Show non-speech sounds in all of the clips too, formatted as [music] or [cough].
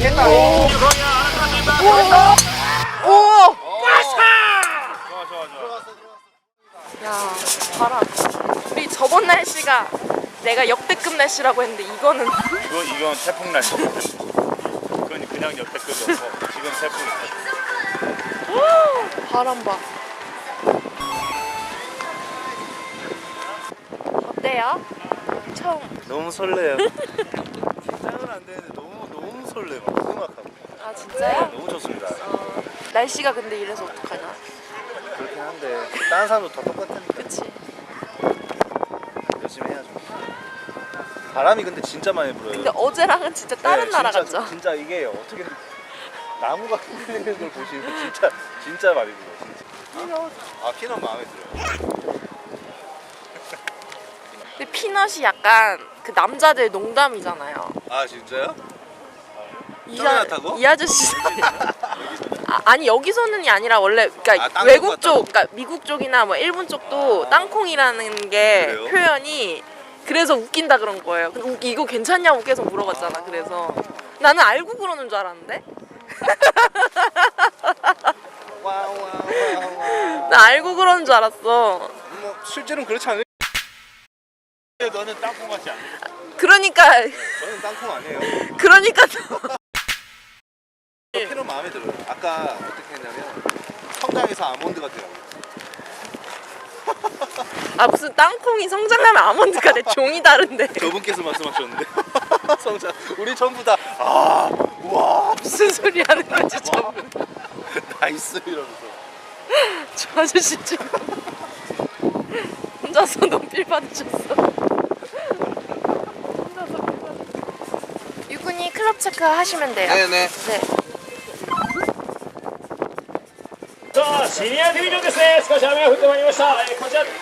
됐다. 오! 좋아, 좋아, 좋아. 야, 봐라. 우리 저번 날씨가 내가 역대급 날씨라고 했는데 이거는 이거 이건 태풍 날 거. 그건 그냥 역대급이었고 지금 태풍. 바람 봐. 어때요? 처음. 너무 설레요. [laughs] 긴장은 안 되는데 너무 설레. 막 음악하고. 아 진짜요? 너무 좋습니다. 어, 날씨가 근데 이래서 어떡하냐? 그렇긴 한데 다른 사람도 다 똑같으니까 그치? 열심히 해야죠. 바람이 근데 진짜 많이 불어요. 근데 어제랑은 진짜 다른 네, 나라 진짜, 같죠? 진짜 이게 어떻게 나무가 흔들리는 걸 보시면 진짜 진짜 많이 불어요. 진짜. 아 피넛 마음에 들어요. 근데 피넛이 약간 그 남자들 농담이잖아요. 아 진짜요? 이, 아, 타고? 이 아저씨 [laughs] 아, 아니 여기서는이 아니라 원래 그러니까 아, 땅콩 외국 같다고? 쪽 그러니까 미국 쪽이나 뭐 일본 쪽도 아. 땅콩이라는 게 그래요? 표현이 그래서 웃긴다 그런 거예요. 근데 우- 이거 괜찮냐고 계속 물어봤잖아. 그래서 나는 알고 그러는 줄 알았는데 [laughs] 와와와와. 나 알고 그러는 줄 알았어. 뭐 실제로는 그렇지 않아요. 너는 땅콩 같지 않아? 그러니까 저는 땅콩 아니에요. [laughs] 그러니까 또 피넛 마음에 들어요. 아까 어떻게 했냐면 성장해서 아몬드가 돼요. [laughs] 아 무슨 땅콩이 성장하면 아몬드가 내 종이 다른데. [laughs] 저분께서 말씀하셨는데. [laughs] 성장. 우리 전부 다아와. 무슨 소리 하는 거지 저, 나이스 이러면서. 저 아저씨 좀 혼자서 눈필 받으셨어. 혼자서 필 받으셨어 유군이 클럽 체크 하시면 돼요. 네네. 네.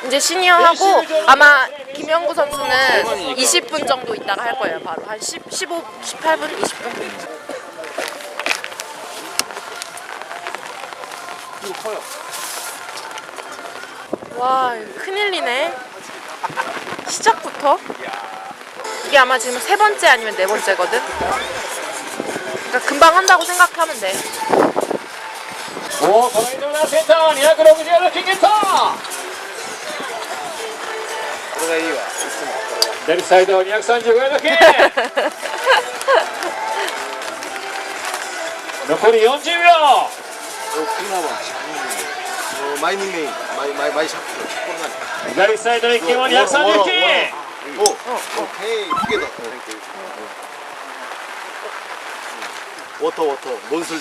이제 시니어하고 아마 김영구 선수는 20분 정도 있다가 할 거예요 바로. 한 10, 15, 18분, 20분. 이거 커요. 와 큰일이네. 시작부터? 이게 아마 지금 세 번째 아니면 네 번째거든? 그러니까 금방 한다고 생각하면 돼 この井上セン。ター266キンこれがいいわ左サイド235ヤードキン残り40秒。お今は前にメイン前前前シャッフ左サイド1球も230キンおお、お、へい、逃げ。おとおと、ボンスリ。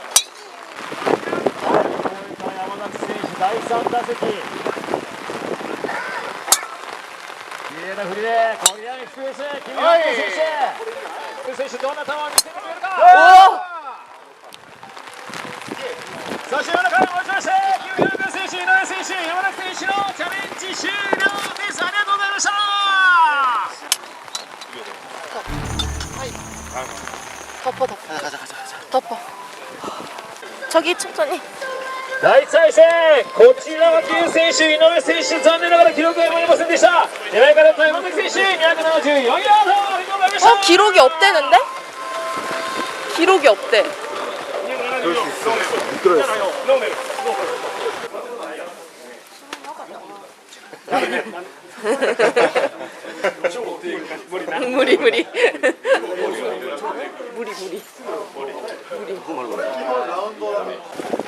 第3打席。綺麗な振りで、コリアンエクスプレス、キム・ヨンコ選手。選手、どんな球を見せてくれるか。 오! そして山中に持ちまして、キム・ヒョンコ選手、井上選手、山中選手のチャレンジ終了です。ありがとうございました。 덮어, 덮어. 가자 가자 가자 가자 덮어. 저기 천천히. 第1対戦、こちらは9選手、井上選手、残念ながら記録が生まれませんでした。狙いからと山崎選手、274ヤード、ありがとうございました。 어, 기록이 없대는데? 기록이 없대. 무리, 무리. 무리 무리.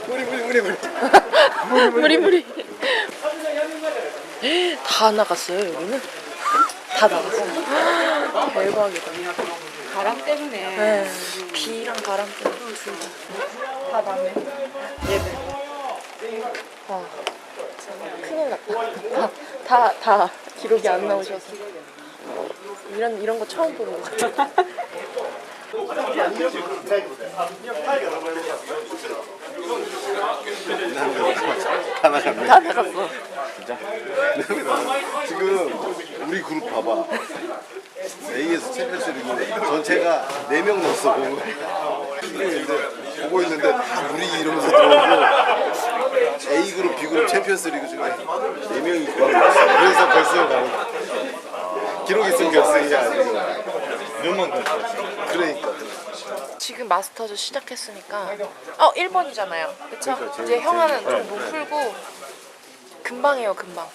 우리 우리 우리 우리. 무리 무리. 다 나갔어요 여기는? 다 나갔어. 대박이다. 바람 때문에 네. 비랑 바람 때문에 둘 다. 다 나네. 얘들. 와. 큰일 났다. 다, 다, 다 기록이 안 나오셔서. 이런, 이런 거 처음 보는 것 같아. 하나 갔네. 다 나갔어. 지금 우리 그룹 봐봐. A에서 챔피언스 리그 전체가 4명 넣었어 보고 [laughs] 있는데 보고 있는데 다 무리 이러면서 들어오고 A 그룹, B 그룹 챔피언스 리그 중에 4명이 구하는 거였어. 그래서 결승을 가는. 기록 있으면 결승이야 아니고 몇만 그러니까 지금 마스터즈 시작했으니까. 어, 1번이잖아요. 그쵸? 그러니까 이제 형아는 좀 못 풀고. 금방 해요, 금방.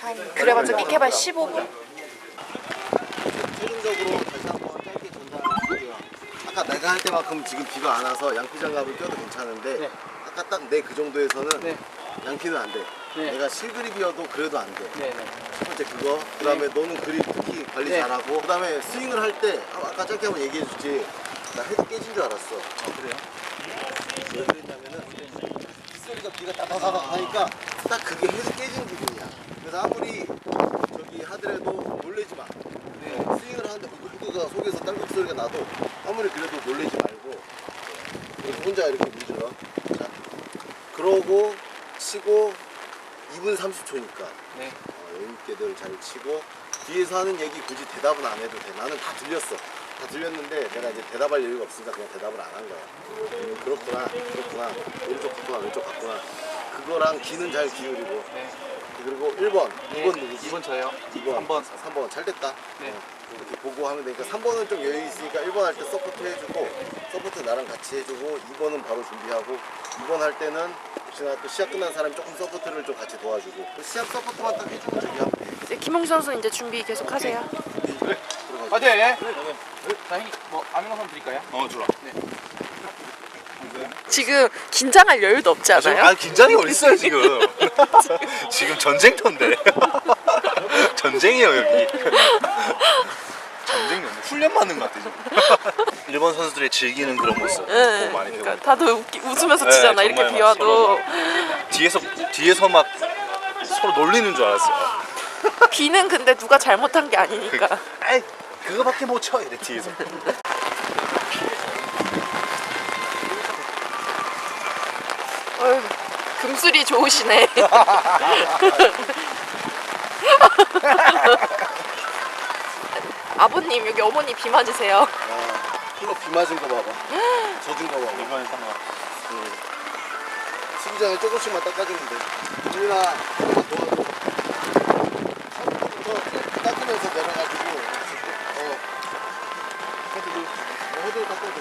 한, 그래봤자 끼케발 15분? 최종적으로 다시 한번 짧게 전달드릴게요. 아까 내가 할 때만큼 지금 비가 안 와서 양피 장갑을 껴도 괜찮은데 아까 딱 내 그 정도에서는 양피는 안 돼. 내가 실그립이어도 그래도 안 돼. 첫 번째 그거. 그 다음에 너는 그립 특히 관리 잘하고. 그 다음에 스윙을 할 때 아까 짧게 한번 얘기해 주지. 나 헤드 깨진 줄 알았어. 그래요? 왜 그랬냐면은 빗소리가 비가 다다다닥 하니까 딱 그게 헤드 깨진 기분이야. 그래서 아무리 저기 하더라도 놀래지 마. 스윙을 하는데 후드가 속에서 딸꾹 소리가 나도 아무리 그래도 놀래지 말고 혼자 이렇게 문질러. 자, 그러고 치고 2분 30초니까 네. 어, 여유있게들 잘 치고 뒤에서 하는 얘기 굳이 대답은 안 해도 돼. 나는 다 들렸어. 다 들렸는데 내가 이제 대답할 여유가 없으니까 그냥 대답을 안 한 거야. 음, 그렇구나, 그렇구나, 오른쪽 갔구나, 왼쪽 갔구나. 그거랑 귀는 잘 기울이고. 네. 그리고 1번, 네. 2번 누구지? 2번 저요. 2번, 3번. 3번 잘 됐다. 네. 어, 이렇게 보고 하면 되니까 3번은 좀 여유 있으니까 1번 할 때 서포트 해주고 서포트 나랑 같이 해주고 2번은 바로 준비하고 2번 할 때는 혹시나 또 시합 끝난 사람이 조금 서포트를 좀 같이 도와주고 그 시합 서포트만 딱 해주고 준비하면 돼. 이제 김홍 선수 이제 준비 계속 하세요. 들어가. 아, 네. 자, 형님, 뭐, 아미노산 드릴까요? 어 주라. 지금 긴장할 여유도 없지 않아요? 아 긴장이 어딨어요 지금. [laughs] 지금 전쟁터인데. [laughs] 전쟁이에요 여기. 전쟁 훈련 받는 것 같아 지금. 일본 선수들의 즐기는 그런 모습 네, 보고 많이. 그러니까 다들 웃기, 웃으면서 네, 치잖아. 정말 이렇게 막비 와도 뒤에서 뒤에서 막 서로 놀리는 줄 알았어요. [laughs] 비는 근데 누가 잘못한 게 아니니까. 에이 그거밖에 못쳐 이래 뒤에서. 어휴, 금술이 좋으시네. [laughs] 아버님 여기 어머니 비 맞으세요. 야, 이거 비 맞은 거 봐봐. 젖은 거 봐봐. 이번에 상관. 수비장에 조금씩만 닦아주면 돼. 우리나 도와줘. 처음부터 닦으면서 내려가지고. 어. 헤드를, 어, 헤드를 닦아도 돼.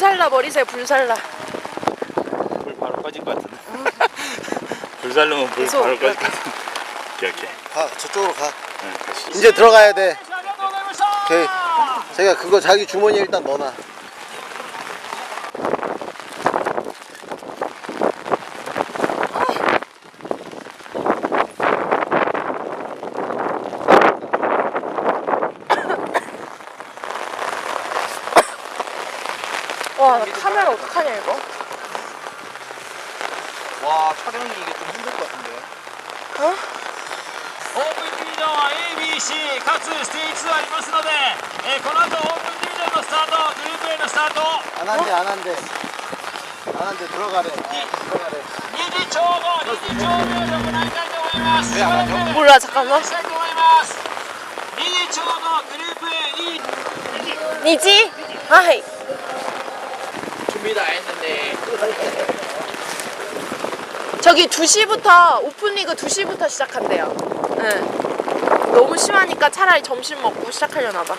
불살라 버리세요 불살라. 불 바로 꺼질 것 같은데. [laughs] 불살라면 불 계속 바로 꺼질 것 같은데. 오케이 오케이. 가 저쪽으로 가. 응, 이제 들어가야 돼. 오케이. 자기가 그거 자기 주머니에 일단 넣어놔. 나간대. 나간대. 들어가래. 들어가래. 니지 저거 니지 저거 저거 난간대 몰라 잠깐만. 니지 저거 그룹의 이. 니지? 하이. 준비 다 했는데. 저기 2시부터 오픈리그 2시부터 시작한대요. 응. 너무 심하니까 차라리 점심 먹고 시작하려나 봐.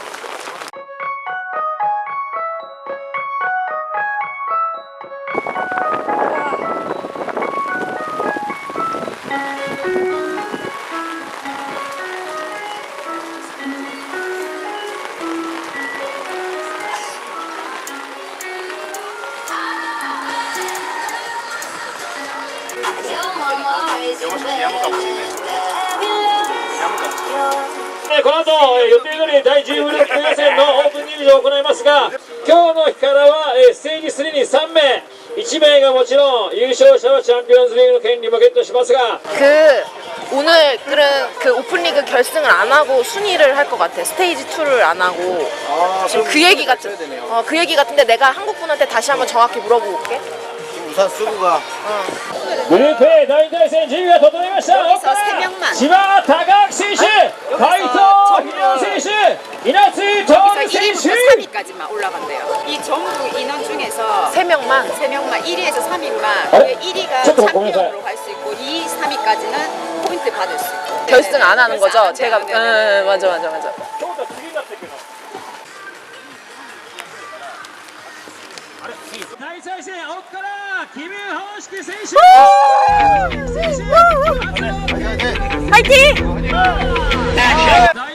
優勝者はチャンピオンズリーグの権利もゲットしますが 그 오늘은 그 오픈리그 결승을 안 하고 순위를 할 것 같아. 스테이지 2를 안 하고 지금 그 얘기 같은. 어, 그 얘기 같은데 내가 한국 분한테 다시 한번 정확히 물어보고 올게. 우산 쓰고 가 グループ A 大対戦準備が整いました 여기서 세 명만 千葉高明選手海藤秀夫選手稲 이나스 정신 씨. 3위까지만 올라간대요. 이 전국 인원 중에서 3명만 3명만 1위에서 3위만 어? 예, 1위가 챔피언으로 갈 수 있고 2, 3위까지는 포인트 받을 수 있고. 네, 결승 안 하는 결승 안 거죠? 돼요. 제가 네, 네, 네. 응, 맞아 맞아 맞아. 저보다 길이 났대 그냥. 나이스 나이스 옷가라 김효식 선수. 파이팅! 나이스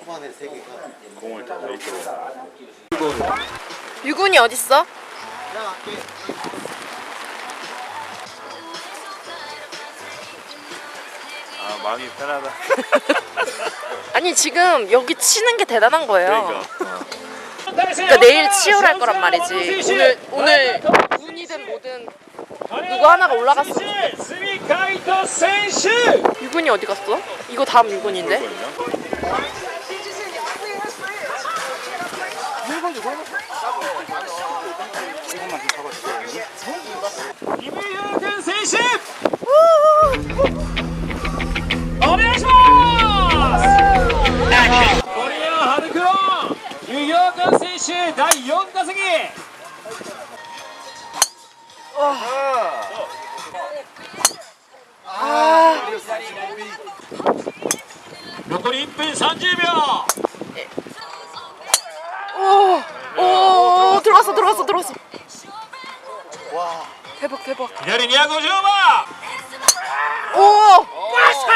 초반에 세 개가 공을 다 웨이트로 유군이 어딨어? 아 마음이 편하다 [laughs] 아니 지금 여기 치는 게 대단한 거예요. 그러니까 그러니까 내일 치열할 거란 말이지. 오늘 오늘 운이든 뭐든 누구 하나가 올라갔어. スミカイト選手 유군이 어디 갔어? 이거 다음 유군인데? 김 네, 나이영 나승이. 아. 아. 몇 골이 이쁜 산지며. 오, 오, 들어갔어, 들어갔어, 들어갔어. 와, 대박, 대박. 기다린 야구 주마. 오, 빠샤.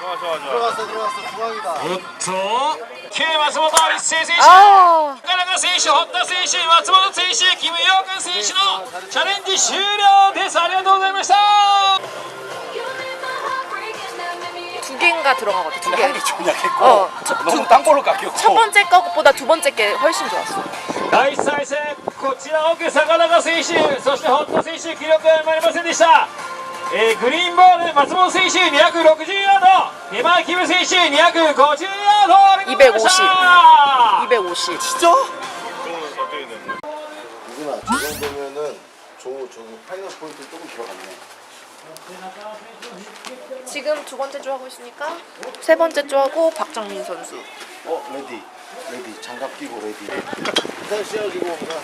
좋아, 좋아, 좋아. 들어갔어, 들어갔어, 중앙이다. 우토, 케마스모 바리스 세세. 아. 田中選手、堀田選手、松本選手、キム・ヨークン選手のチャレンジ終了です。ありがとうございました。 두 개인가 들어가거든. 두 개. 좀 약했고 어, 저, 너무 땅볼로 깎였고 첫 번째 것보다 두 번째 게 훨씬 좋았어. 第1再戦、こちら奥、坂中選手、そして堀田選手、記録は生まれませんでした。 えーグリーンボール、松本選手260ヤード、手前キム選手250ヤード、ありがとうございました。 250. 진짜? 공은 어떻게 되는 거야? 이구나 저 정도면은 저 저기 파이널 포인트 조금 들어갔네 지금 두 번째 조 하고 있으니까 세 번째 조 하고 박정민 선수. 어 레디 레디 장갑 끼고 레디 일단 씌워주고 뭔가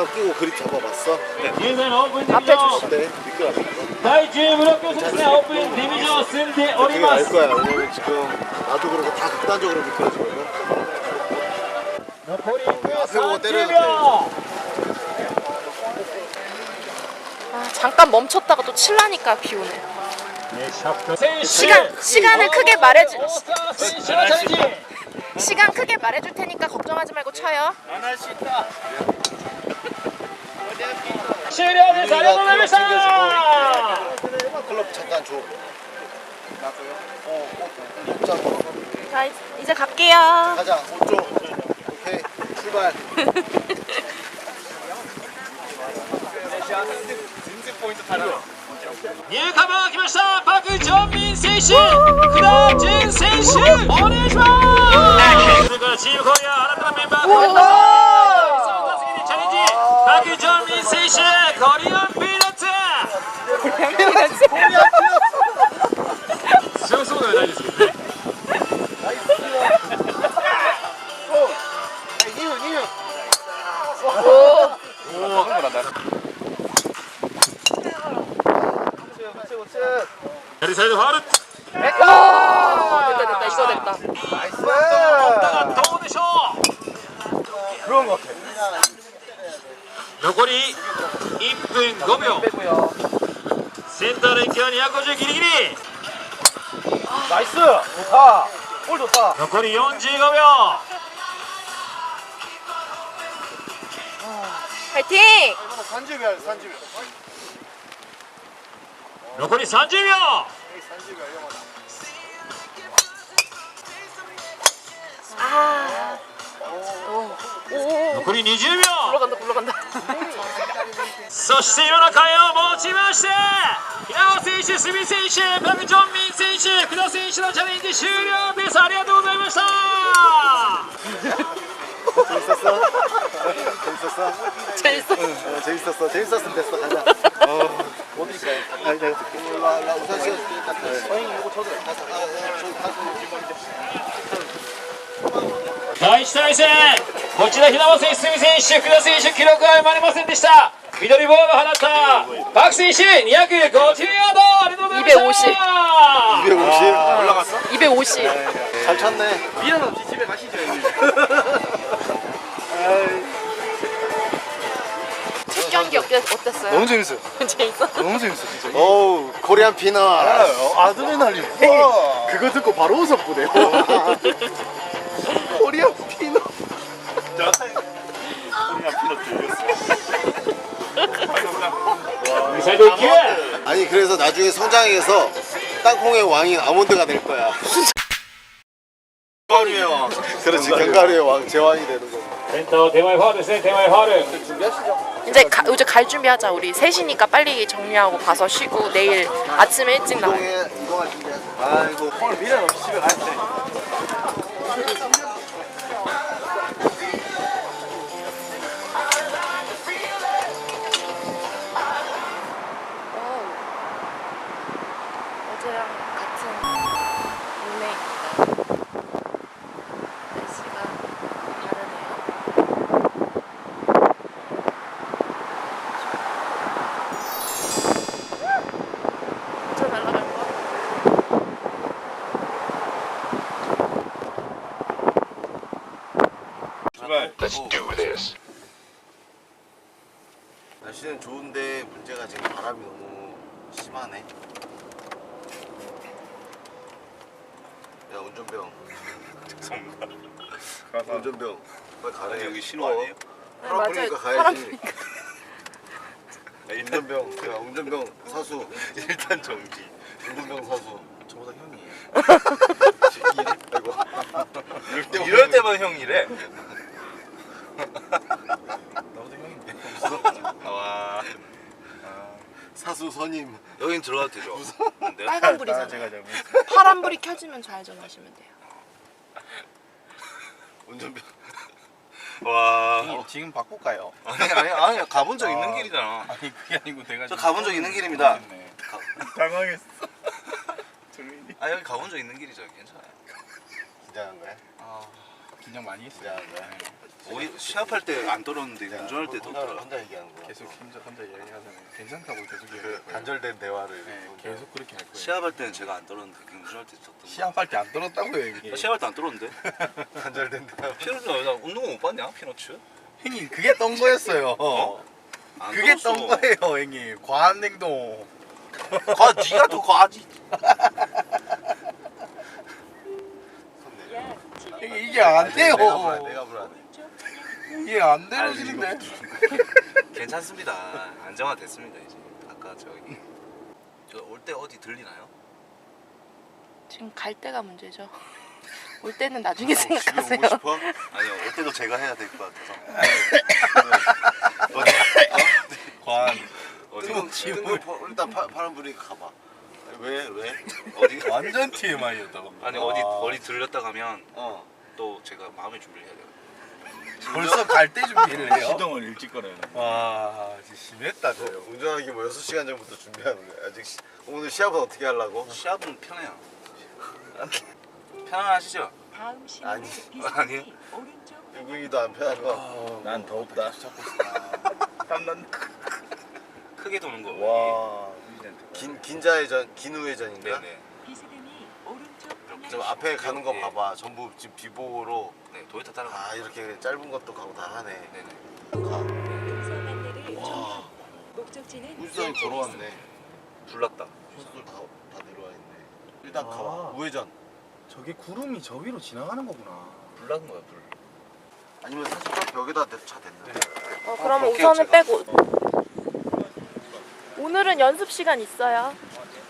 장갑 끼고 그립 잡아봤어? 네. 앞에 주시. 네, 나의 주의 무력교 승세 오픈 리미저 승대 어리마스. 거야. 왜냐면 지금 나도 그렇고 다 극단적으로 미끄러지거든. 거리 때려. 아, 잠깐 멈췄다가 또 칠라니까 비 오네. 시간 시간을 크게 말해주 시간 크게 말해줄 테니까 걱정하지 말고 쳐요. 안할 수 있다. 시리아의 사령을 내리사 클럽 잠깐 줘. 나고요? 어옷 입자고 어, 어, 어, 자 이제 갈게요. 가자 옷줘 오케이 출발. 예카바 김일사 박은정민 세신 그다진 세신 어린이와 지금 거의 알았다 멤버 박유준 이세이씨의 거리안 피너 츠! 거리안 피너 츠? 거리안 피너 츠! 수영수보다 왜 달리 지? 자리 사이드 화 른! 됐 다! 됐다 됐다 있어 됐 다! 나이 스! 残り1分5秒 빼고요. センターの勢い250ギリギリ 나이스. 좋다. 볼 좋다. 残り45秒 파이팅! 30秒 30秒 残り30秒 아. 오. 오. 残り20秒 굴러간다 굴러간다. そして今の回を持ちまして平尾選手、鷲見選手、パク・ジョンミン選手、福田選手のチャレンジ終了ですありがとうございました 재밌었어? 재밌었어? 재밌어. 어, 재밌었어 재밌었으면 됐어 가자 어, 뭐 드릴까요? 아니 내가 줄게 일로 와, 일로 와. 우선 씨 형님 이거 저도 아, 第1対戦 こちら平尾選手、鷲見選手、福田選手記録は生まれませんでした緑ボールを放ったパク選手250ヤードありがとうございました250. 올라갔어? 250. 잘 쳤네 미련 없이 집에 가시죠, 형님. 첫 경기 어땠, 어땠어요? 너무 재밌어요 [laughs] 재밌어? 너무 재밌어 진짜 어우 코리안 피넛 아드레날린 그거 듣고 바로 웃었구네요 [laughs] 잘 될게. 아니 그래서 나중에 성장해서 땅콩의 왕인 아몬드가 될 거야. 견과류의 왕. 그렇지 견과류의 왕 제왕이 되는 거. 센터 대마의 화를 센 대마의 화를. 이제 가, 이제 갈 준비하자. 우리 셋이니까 빨리 정리하고 가서 쉬고 내일 아침에 일찍 나. 이동해 이동할 준비. 아이고 오늘 미련 없이 집에 가야 돼. 운전병 빨리 가래 여기 신호 아니에요? 맞아요. 불니까 파란 가야지 운전병 야 운전병 사수 일단 정지. 운전병 사수 저보다 형이에요 아이고 이럴 때만 형이래. 나보다 형인데 와. 사수 선임 여긴 들어가도 되죠? 네. 빨간 불이잖아요. 파란 불이 켜지면 좌회전하시면 돼요. 운전병 [laughs] 와. 지금 바꿀까요? 아니 아니 아니 가본 적 있는 길이잖아. 아니, 그게 아니고 내가. 저 가본 적 있는 길입니다. [laughs] 당황했어. [laughs] 아 여기 가본 적 있는 길이죠. 괜찮아요. 긴장한 거야? 긴장 많이 했어요. 긴장한 거야? 우리 시합할 때 안 떨었는데 운전할 때 혼자, 떴더라. 혼자 얘기하는 거야 계속 혼자 혼자 이야기하잖아요. 괜찮다고 계속 그 얘기해요. 단절된 대화를 네. 계속 그렇게 할 거예요. 시합할 때는 제가 안 떨었는데 운전할 때 거. 시합할 때 안 떨었다고요, 이게. 나 시합할 때 안 떨었는데. [laughs] 단절된 대화 피노츠 나 운동화 못 봤냐? 피노츠? 형님, 그게 떤 거였어요. 안 그게 떨었어. 떤 거예요, 형님. 과한 행동. 과 네가 더 과하지. 형님, 이게 안 돼요. 내가 불안해 내가 불안해 이게 안 아니, 되는데. [laughs] 괜찮습니다. 안정화 됐습니다 이제. 아까 저기 저 올 때 어디 들리나요? 지금 갈 때가 문제죠. [laughs] 올 때는 나중에 집에 생각하세요. 오고 싶어? 아니요 올 때도 제가 해야 될 것 같아서. 어디 지금 등급 일단 파, 파란 불이 가봐. 왜 왜? 어디 [laughs] 완전 TMI였다고. 아니 어디 어디 들렸다 가면 어. 또 제가 마음의 준비를 해야 돼요. 벌써 갈 때 준비를 해요? 시동을 일찍 꺼내는. 와, 진짜 심했다, 저 형. 운전하기 뭐 6시간 전부터 준비하는 거야. 아직 시, 오늘 시합은 어떻게 하려고? 시합은 편해요. [laughs] 편안하시죠? 아니 아니요. 유근이도 안 편한 거. 난 더욱다. 땀난. 크게 도는 거. 와. 긴 긴자회전 긴우회전인가? 네네. 좀 앞에 가는 거 봐봐. 전부 지금 비보로 네 도요타 따라가. 아 이렇게 짧은 것도 가고 다 하네. 네네. 가. 와. 목적지는 우주선이 걸어왔네. 불났다. 선수들 다, 다 내려와 있네. 일단 아. 가봐. 우회전. 저게 구름이 저 위로 지나가는 거구나. 불난 거야 불. 아니면 사실 딱 벽에다 내차 댔나? 어, 그러면 볼게요, 우선은 제가. 빼고. 오늘은 연습 시간 있어요.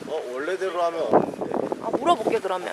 어 원래대로 하면 없는데. 아, 물어볼게 그러면.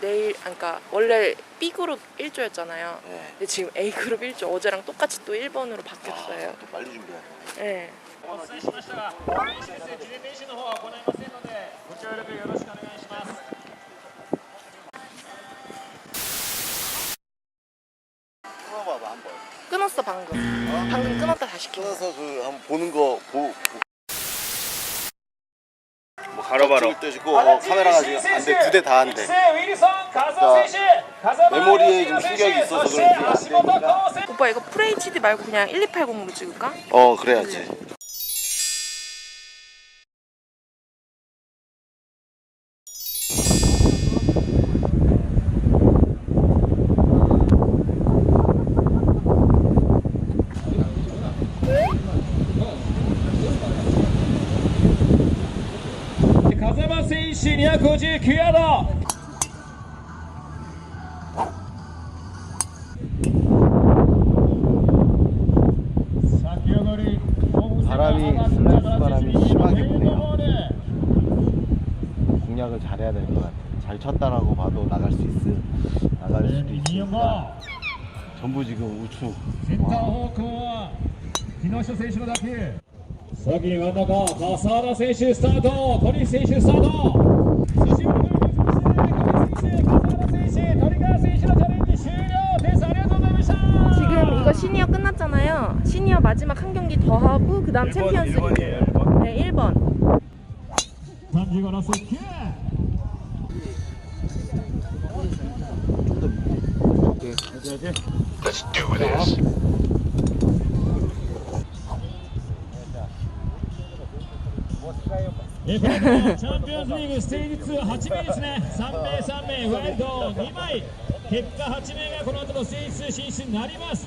내일 그러니까 원래 B 그룹 1조였잖아요. 네. 근데 지금 A 그룹 1조 어제랑 똑같이 또 1번으로 바뀌었어요. 아, 또 빨리 준비해야 돼. 네. 끊어봐봐 한번. 끊었어 방금. 어? 방금 끊었다 다시 켜. 끊어서 그 한번 보는 거 보, 보. 바로 바로. 찍을 때 찍고 어, 카메라가 지금 안돼. 두 대 다 안돼. 그러니까 메모리에 좀 충격이 있어서 그런지 안 되니까. 오빠 이거 FHD 말고 그냥 1280으로 찍을까? 어 그래야지. 오로지 귀하다. 바람이 슬라이스 바람이 심하게 부네요. 공략을 잘해야 될 것 같아요. 잘 쳤다라고 봐도 나갈 수 있을 나갈 수도 있으니까 전부 지금 우측. 와. 木下選手の打球先に真ん中笠原選手スタート鳥選手スタート 마지막 한 경기 더 하고 그다음 챔피언스 리그. 네, 1번. 35ラスト9 えこれからチャンピオンズリーグステージ2、8名ですね、3名、3名、ワイルド2枚、結果8名がこの後のステージ2進出になります。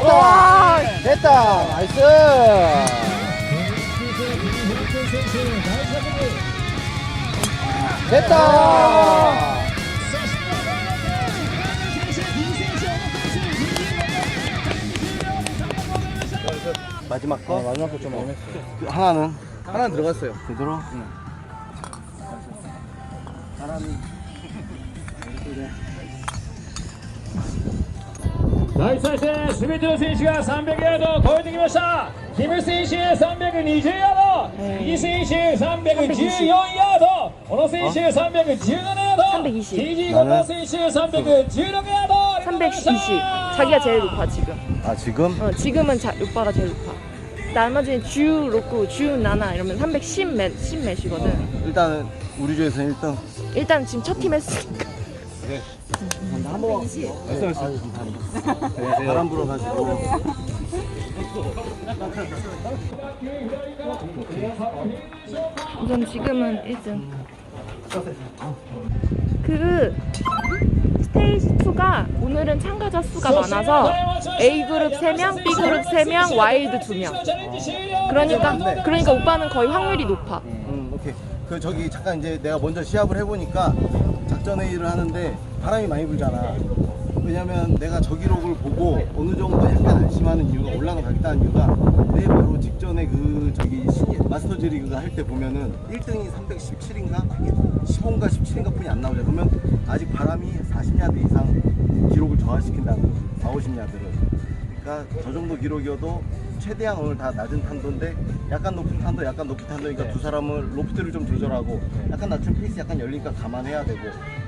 ト 와, 됐다. 나이스. 됐다. 마지막 거? 마지막 거 좀 애매했어. 그 하나는? 하나는 들어갔어요. 제대로? 응. 사람이 나이스 나이스. 스미트 선수가 300야도 거여드리면서 김일승 씨의 300은 20야도 네. 이승 씨의 300은 14야도 오너승 씨의 300은 17야도 기지 오너승 씨의 300은 16야도 320 자기가 제일 높아 지금. 아 지금? 어, 지금은 자, 오빠가 제일 높아. 나머지는 주유 로쿠 주유 나나 이러면 310몇 10몇이거든. 어, 일단은 우리 조에서 1등. 일단 지금 첫 팀에서. 네. 바람 불어가지고. 우선 지금은 1등. 그 스테이지 2가 오늘은 참가자 수가 많아서 A 그룹 3명, B 그룹 3명, 와일드 2명. 그러니까 그러니까 오빠는 거의 확률이 높아. 음, 오케이. 그 저기 잠깐 이제 내가 먼저 시합을 해보니까 작전 회의를 하는데 바람이 많이 불잖아. 왜냐면 내가 저 기록을 보고 어느 정도 약간 안심하는 이유가 올라가겠다는 이유가 내 바로 직전에 그 저기 마스터즈 리그가 할 때 보면은 1등이 317인가 15인가 17인가 뿐이 안 나오죠. 그러면 아직 바람이 40야드 이상 기록을 저하시킨다는 거지. 4, 50야드를. 그러니까 저 정도 기록이어도 최대한 오늘 다 낮은 탄도인데 약간 높은 탄도, 약간 높은 탄도니까 두 사람을 로프트를 좀 조절하고 약간 낮은 페이스 약간 열리니까 감안해야 되고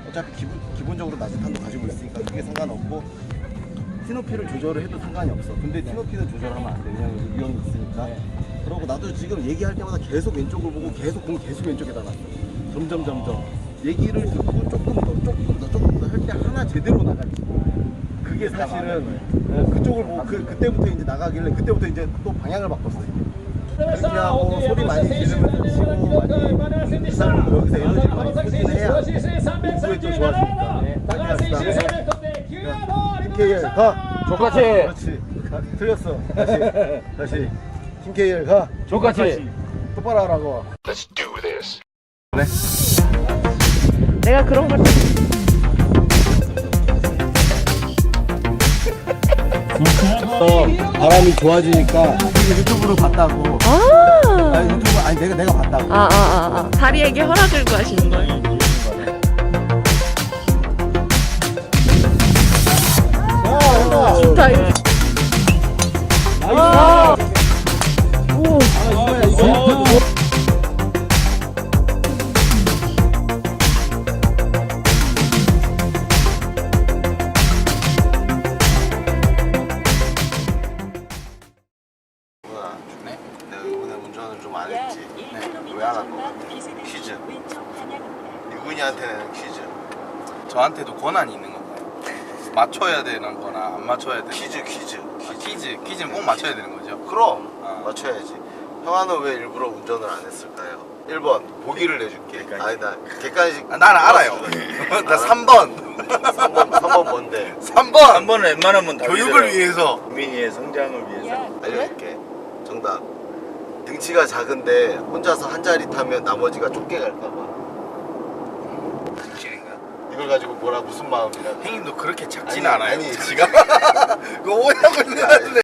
어차피 기본, 기본적으로 낮은 탄도 가지고 있으니까 그게 상관없고 티노피를 조절을 해도 상관이 없어. 근데 티노피는 조절하면 안 돼. 왜냐면 위험이 있으니까. 그러고 나도 지금 얘기할 때마다 계속 왼쪽을 보고 계속 공 계속 왼쪽에다 놨어. 점점 점점 얘기를 듣고 조금 더 조금 더 조금 더 할 때 하나 제대로 나가지. 그게 사실은 어, 그쪽을 보고 그, 그때부터 이제 나가길래 그때부터 이제 또 방향을 바꿨어. 그렇게 하고 소리 많이 지르면서 치고 많이 그 사람도 여기서 에너지를 많이 소진해야 공부에 좀 좋아지니까. 빨리 합시다. 김케이엘 가. 족같이 그렇지. 가. 틀렸어. 다시. 다시. 김케이엘 가. 족같이 똑바로 하라고. 내가 그런 걸 바람이 좋아지니까 이거 유튜브로 봤다고. 아. 아니 유튜브 아니 내가 내가 봤다고. 아, 아, 아, 아. 다리에게 허락을 구하시는 거예요. 좋다, 이거. 아. 오. 이거야 이거. 권한이 있는 건가요? 맞춰야 되는 거나 안 맞춰야 되는 퀴즈 퀴즈. 거. 아, 퀴즈 퀴즈는 꼭 맞춰야 되는 거죠? 그럼 아. 맞춰야지. 형아는 왜 일부러 운전을 안 했을까요? 1번 보기를 내줄게. 아니 나 객관식. 아, 나는 알아요. [laughs] 나 3번. 3번 3번 뭔데? 3번. 한 번은 웬만하면 다 교육을 믿어요. 위해서. 국민이의 성장을 위해서. 약 알려줄게. 정답. 등치가 작은데 혼자서 한 자리 타면 나머지가 좁게 갈까봐. 이걸 가지고 뭐라 무슨 마음이라? 형님도 그렇게 작진 아니, 않아요. 아니. [laughs] 지가 [laughs] 그거 오해하고 있는 것 같은데.